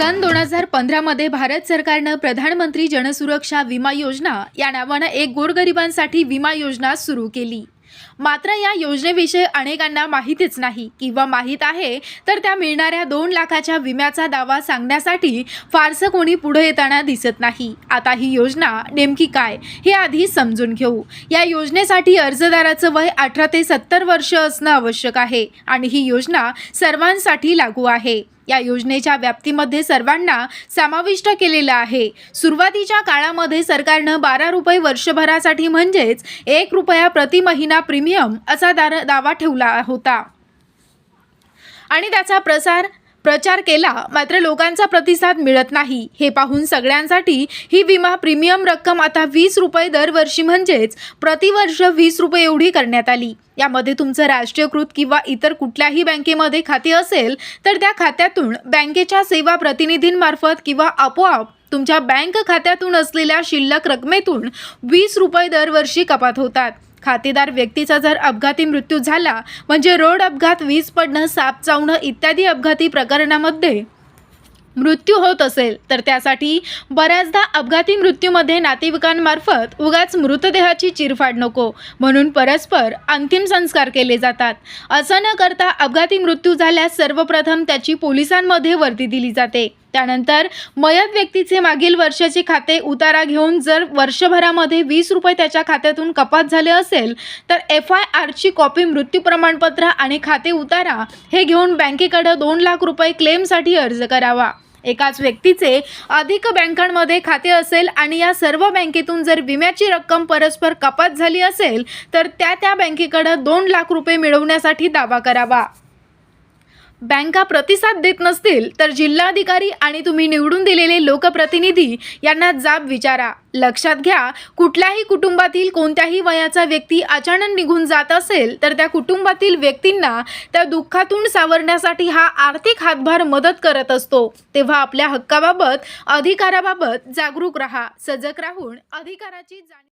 सन दोन हजार पंधरामध्ये भारत सरकारनं प्रधानमंत्री जनसुरक्षा विमा योजना या नावानं एक गोरगरिबांसाठी विमा योजना सुरू केली. मात्र या योजनेविषयी अनेकांना माहितीच नाही किंवा माहीत आहे तर त्या मिळणाऱ्या दोन लाखाच्या विम्याचा दावा सांगण्यासाठी फारसं कोणी पुढे येताना दिसत नाही. आता ही योजना नेमकी काय हे आधी समजून घेऊ. या योजनेसाठी अर्जदाराचं वय अठरा ते सत्तर वर्ष असणं आवश्यक आहे आणि ही योजना सर्वांसाठी लागू आहे. या योजनेच्या व्याप्तीमध्ये सर्वांना समाविष्ट केलेलं आहे. सुरुवातीच्या काळामध्ये सरकारनं बारा रुपये वर्षभरासाठी म्हणजेच एक रुपया प्रति महिना प्रीमियम असा दार दावा ठेवला होता. आणि त्याचा प्रसार प्रचार केला मात्र लोकांचा प्रतिसाद मिळत नाही. हे पाहून सगळ्यांसाठी ही विमा प्रीमियम रक्कम आता वीस रुपये दरवर्षी म्हणजेच प्रतिवर्ष वीस रुपये एवढी करण्यात आली. यामध्ये तुमचं राष्ट्रीयकृत किंवा इतर कुठल्याही बँकेमध्ये खाते असेल तर त्या खात्यातून बँकेच्या सेवा प्रतिनिधींमार्फत किंवा आपोआप तुमच्या बँक खात्यातून असलेल्या शिल्लक रकमेतून वीस रुपये दरवर्षी कपात होतात. खातेदार व्यक्तीचा जर अपघाती मृत्यू झाला म्हणजे रोड अपघात वीज पडणं साप चावणं इत्यादी अपघाती प्रकरणामध्ये मृत्यू होत असेल तर त्यासाठी बऱ्याचदा अपघाती मृत्यूमध्ये नातेवाईकांमार्फत उगाच मृतदेहाची चिरफाड नको म्हणून परस्पर अंतिम संस्कार केले जातात. असं न करता अपघाती मृत्यू झाल्यास सर्वप्रथम त्याची पोलिसांमध्ये वर्दी दिली जाते. त्यानंतर मयत व्यक्तीचे मागील वर्षाचे खाते उतारा घेऊन जर वर्षभरामध्ये वीस रुपये त्याच्या खात्यातून कपात झाले असेल तर एफ आय आरची कॉपी मृत्यू प्रमाणपत्र आणि खाते उतारा हे घेऊन बँकेकडे दोन लाख रुपये क्लेमसाठी अर्ज करावा. एकाच व्यक्तीचे अधिक बँकांमध्ये खाते असेल आणि या सर्व बँकेतून जर विम्याची रक्कम परस्पर कपात झाली असेल तर त्या त्या बँकेकडे दोन लाख रुपये मिळवण्यासाठी दावा करावा. बँका प्रतिसाद देत नसतील तर जिल्हाधिकारी आणि तुम्ही निवडून दिलेले लोकप्रतिनिधी यांना जाब विचारा. लक्षात घ्या कुठल्याही कुटुंबातील कोणत्याही वयाचा व्यक्ती अचानक निघून जात असेल तर त्या कुटुंबातील व्यक्तींना त्या दुःखातून सावरण्यासाठी हा आर्थिक हातभार मदत करत असतो. तेव्हा आपल्या हक्काबाबत अधिकाराबाबत जागरूक राहा. सजग राहून अधिकाराची जाणीव